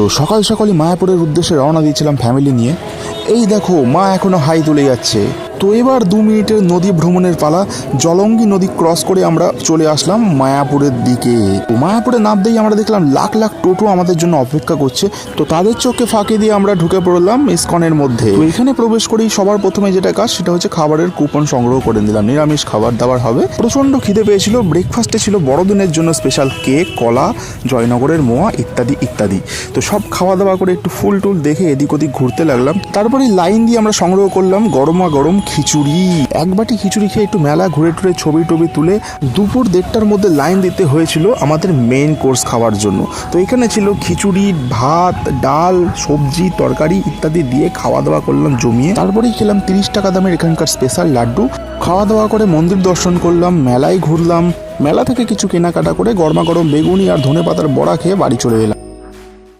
তো সকাল সকালই মায়াপুরের উদ্দেশ্যে রওনা দিয়েছিলাম ফ্যামিলি নিয়ে। এই দেখো, মা এখনও হাই তুলে যাচ্ছে। তো এবার দু মিনিটের নদী ভ্রমণের পালা, জলঙ্গি নদী ক্রস করে আমরা চলে আসলাম মায়াপুরের দিকে। মায়াপুরে নামতেই আমরা দেখলাম লাখ লাখ টোটো আমাদের জন্য অপেক্ষা করছে। তো তাদের চোখে ফাঁকি দিয়ে আমরা ঢুকে পড়লাম ইস্কনের মধ্যে। এখানে প্রবেশ করেই সবার প্রথমে যেটা কাজ, সেটা হচ্ছে খাবারের কুপন সংগ্রহ করে নিলাম। নিরামিষ খাবার দাবার হবে। প্রচণ্ড খিদে পেয়েছিল। ব্রেকফাস্টে ছিল বড়দিনের জন্য স্পেশাল কেক কলা, জয়নগরের মোয়া, ইত্যাদি ইত্যাদি। তো সব খাওয়া দাওয়া করে একটু ফুল টুল দেখে এদিক ওদিক ঘুরতে লাগলাম। তারপরে লাইন দিয়ে আমরা সংগ্রহ করলাম গরমা গরম খিচুড়ি। এক বাটি খিচুড়ি খেয়ে একটু মেলা ঘুরে টুরে ছবি টবি তুলে দুপুর দেড়টার মধ্যে লাইন দিতে হয়েছিল আমাদের মেন কোর্স খাওয়ার জন্য। তো এখানে ছিল খিচুড়ি, ভাত, ডাল, সবজি, তরকারি ইত্যাদি দিয়ে খাওয়া দাওয়া করলাম, জমিয়ে তারপরেই খেলাম তিরিশ টাকা দামের এখানকার স্পেশাল লাড্ডু। খাওয়া দাওয়া করে মন্দির দর্শন করলাম, মেলায় ঘুরলাম। মেলা থেকে কিছু কেনাকাটা করে গরমা গরম বেগুনি আর ধনে পাতার বড়া খেয়ে বাড়ি চলে এলাম।